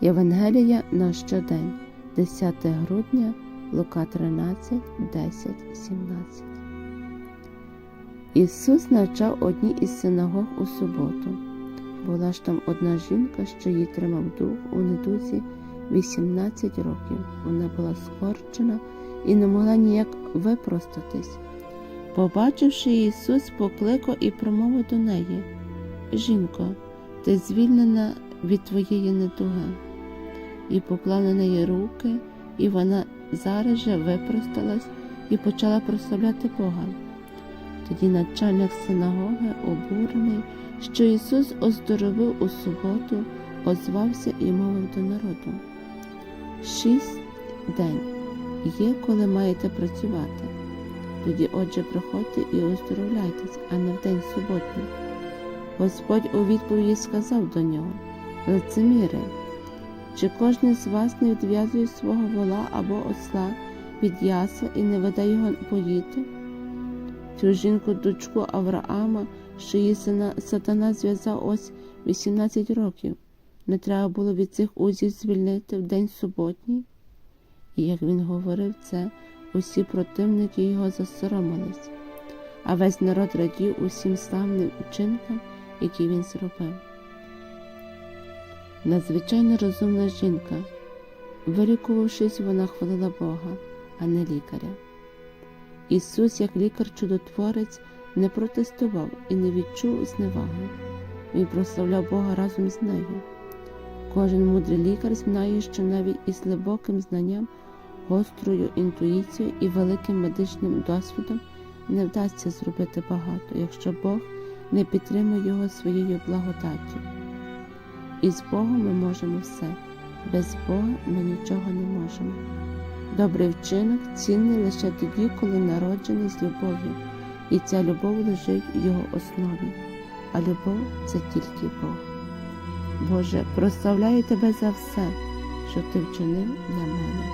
Євангелія на щодень, 10 грудня, Лука 13, 10, 17. Ісус навчав одній із синагог у суботу. Була ж там одна жінка, що її тримав дух у недузі 18 років. Вона була скорчена і не могла ніяк випростатись. Побачивши Ісус, покликав і промовив до неї Жінко, ти звільнена від твоєї недуги, і поклав на неї руки, і вона зараз же випросталась і почала прославляти Бога. Тоді начальник синагоги, обурений, що Ісус оздоровив у суботу, озвався і мовив до народу. Шість день є, коли маєте працювати. Тоді, отже, приходьте і оздоровляйтесь, а не в день суботній. Господь у відповіді сказав до нього лицеміри, чи кожен з вас не відв'язує свого вола або осла від ясла і не веде його поїти? Цю жінку, дочку Авраама, що її сатана зв'язав ось 18 років, не треба було від цих узів звільнити в день суботній? І як він говорив це, усі противники його засоромились, а весь народ радів усім славним учинкам, які він зробив. Надзвичайно розумна жінка, вилікувавшись, вона хвалила Бога, а не лікаря. Ісус, як лікар-чудотворець, не протестував і не відчув зневаги. Він прославляв Бога разом з нею. Кожен мудрий лікар знає, що навіть із глибоким знанням, гострою інтуїцією і великим медичним досвідом не вдасться зробити багато, якщо Бог не підтримує його своєю благодаттю. І з Богом ми можемо все, без Бога ми нічого не можемо. Добрий вчинок цінний лише тоді, коли народжений з любов'ю, і ця любов лежить в його основі, а любов це тільки Бог. Боже, прославляю Тебе за все, що Ти вчинив для мене.